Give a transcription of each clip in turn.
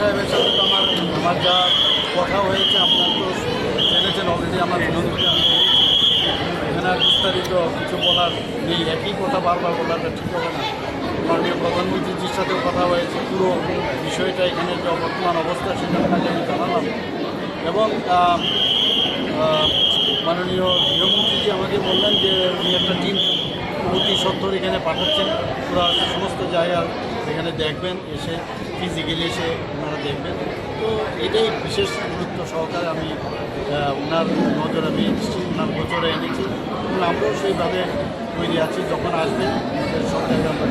সাহেবের সাথে তো আমার আমার যা কথা হয়েছে, আপনার তো জেনেছেন অলরেডি আমার এখানে আর বিস্তারিত কিছু বলার নেই। একই কথা বারবার বলাটা ঠিক হবে না। মাননীয় প্রধানমন্ত্রীজির সাথেও কথা হয়েছে, পুরো বিষয়টা এখানে যে বর্তমান অবস্থা সেটা আপনাকে আমি জানালাম। এবং মাননীয় গৃহমন্ত্রীজি আমাকে বললেন যে উনি একটা টিম অতি সত্তর এখানে পাঠাচ্ছেন। পুরো সমস্ত জায়গা এখানে দেখবেন, এসে ফিজিক্যালি এসে দেখবেন। তো এটাই বিশেষ গুরুত্ব সহকারে আমি ওনার নজর আমি এনেছি ওনার গোচরে এনেছি। এবং আমরাও সেইভাবে তৈরি আছি যখন আসবেন সব জায়গায় আমরা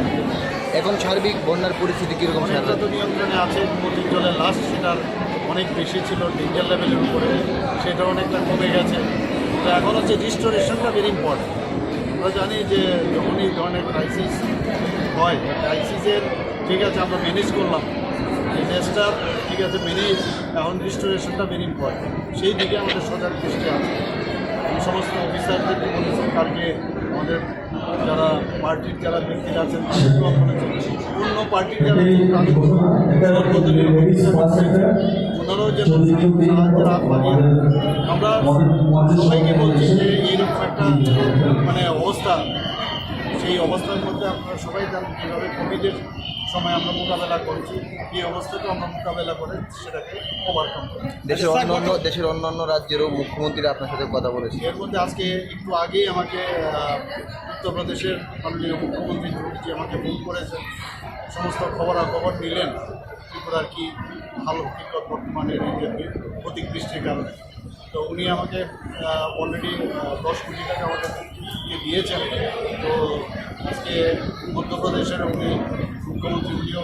এখন সার্বিক বন্যার পরিস্থিতি কীরকম? সেটা তো নিয়ন্ত্রণে আছে নদীর জলের লাস্ট সেটার অনেক বেশি ছিল ডেঞ্জার লেভেলের উপরে সেটা অনেকটা কমে গেছে। তো এখন হচ্ছে রিস্টোরেশনটা ভেরি ইম্পর্টেন্ট আমরা জানি যে যখনই এই ধরনের ক্রাইসিস হয় ক্রাইসিসের ঠিক আছে আমরা ম্যানেজ করলাম। ডিজাস্টার ঠিক আছে ম্যানেজ এখন রিস্টোরেশনটা ভেরি ইম্পর্টেন্ট সেই দিকে আমাদের সজাগ দৃষ্টি আছে। আমি সমস্ত অফিসারদেরকে বলেছি কালকে আমাদের যারা পার্টির যারা ব্যক্তিরা আছেন তাদেরকেও আমরা বলেছি অন্য পার্টির যারা ওনারাও যেন সাহায্যের হাত বাড়িয়ে আমরা সবাইকে বলছি যে এইরকম একটা মানে অবস্থা সেই অবস্থার মধ্যে আপনারা সবাই জানেন কীভাবে কোভিডের সময় আমরা মোকাবেলা করেছি। এই অবস্থাকে আমরা মোকাবেলা করে সেটাকে ওভারকাম করি দেশের অন্যান্য দেশের অন্যান্য রাজ্যেরও মুখ্যমন্ত্রীরা আপনার সাথে কথা বলেছে এর মধ্যে আজকে একটু আগেই আমাকে উত্তরপ্রদেশের মাননীয় মুখ্যমন্ত্রী যোগীজি আমাকে ফোন করেছেন। সমস্ত খবরাখবর নিলেন। ত্রিপুরার কি ভালো বিপদ বর্তমানে এই যে অতিবৃষ্টির কারণে। তো উনি আমাকে অলরেডি দশ কোটি টাকা আমাকে দিয়ে দিয়েছেন। তো আজকে মধ্যপ্রদেশের উনি মুখ্যমন্ত্রী, উনিও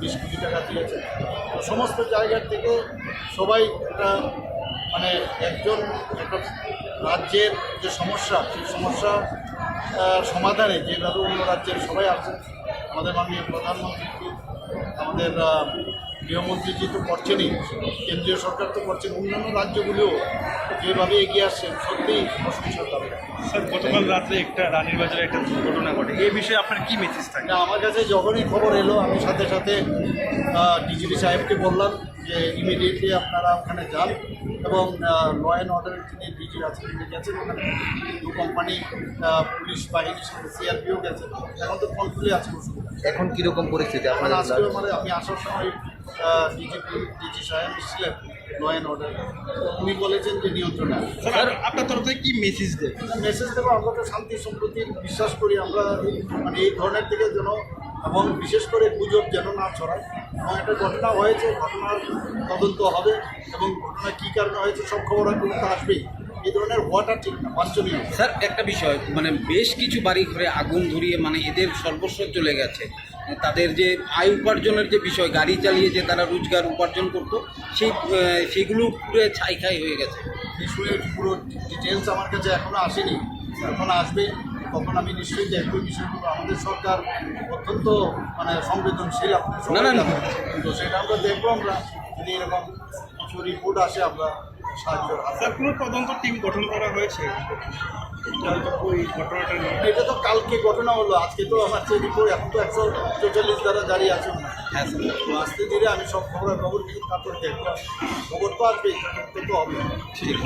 বিশ কোটি টাকা দিয়েছেন। তো সমস্ত জায়গার থেকে সবাই এটা মানে একজন, একটা রাজ্যের যে সমস্যা, সেই সমস্যা সমাধানে যেভাবে অন্য রাজ্যের সবাই আছেন আমাদের মাননীয় প্রধানমন্ত্রী, আমাদের গৃহমন্ত্রীজি তো করছেনই কেন্দ্রীয় সরকার তো করছেন অন্যান্য রাজ্যগুলিও যেভাবে এগিয়ে আসছেন সত্যিই প্রশংসার দাবি। স্যার গতকাল রাত্রে একটা রানীর বাজারে একটা দুর্ঘটনা ঘটে। এই বিষয়ে আপনার কি মেসেজ থাকে? না আমার কাছে যখনই খবর এলো আমি সাথে সাথে ডিজিপি সাহেবকে বললাম যে ইমিডিয়েটলি আপনারা ওখানে যান এবং ল অ্যান্ড অর্ডারের যিনি ডিজি আছেন তিনি গেছেন ওখানে দু কোম্পানি পুলিশ বাহিনীর সাথে সিআরপিও গেছেন এখন তো কন্ট্রোলে আছে। এখন কীরকম পরিস্থিতি এখন আপনাদের আজকেও মানে আমি আসার সময় ডিজিপি ডিজি সাহেব ছিলেন ল অ্যান্ড অর্ডার উনি বলেছেন যে নিয়ন্ত্রণে স্যার আপনার তরফ থেকে কি মেসেজ মেসেজ দেবো আমরা তো শান্তি সম্প্রতির বিশ্বাস করি আমরা মানে এই ধরনের থেকে যেন এবং বিশেষ করে গুজব যেন না ছড়ায়। এবং একটা ঘটনা হয়েছে ঘটনার তদন্ত হবে এবং ঘটনা কী কারণে হয়েছে সব খবর কিন্তু আসবেই। এই ধরনের হওয়াটা ঠিক না বাঞ্ছনীয়। স্যার একটা বিষয় মানে বেশ কিছু বাড়ি ঘরে আগুন ধরিয়ে মানে এদের সর্বস্ব চলে গেছে। তাদের যে আয় উপার্জনের যে বিষয় গাড়ি চালিয়ে যে তারা রোজগার উপার্জন করতো সেই সেগুলো পুরো ছাই খাই হয়ে গেছে। বিষয়ের পুরো ডিটেলস আমার কাছে এখনও আসেনি। এখন আসবে তখন আমি নিশ্চয়ই দেখব এই বিষয়গুলো। আমাদের সরকার অত্যন্ত মানে সংবেদনশীল না। তো সেটা আমরা দেখব আমরা। যদি এরকম কিছু রিপোর্ট আসে আমরা সাহায্য কোনো তদন্ত টিম গঠন করা হয়েছে। ওই ঘটনাটা এটা তো কালকে ঘটনা হলো আজকে তো আমার চেয়ে রিপোর্ট এখন তো একশো চল্লিশ দ্বারা জারি আছে। হ্যাঁ স্যার। তো আস্তে ধীরে আমি সব খবর খবর কিন্তু তারপর দেখব। খবর তো আসবেই তো হবে। ঠিক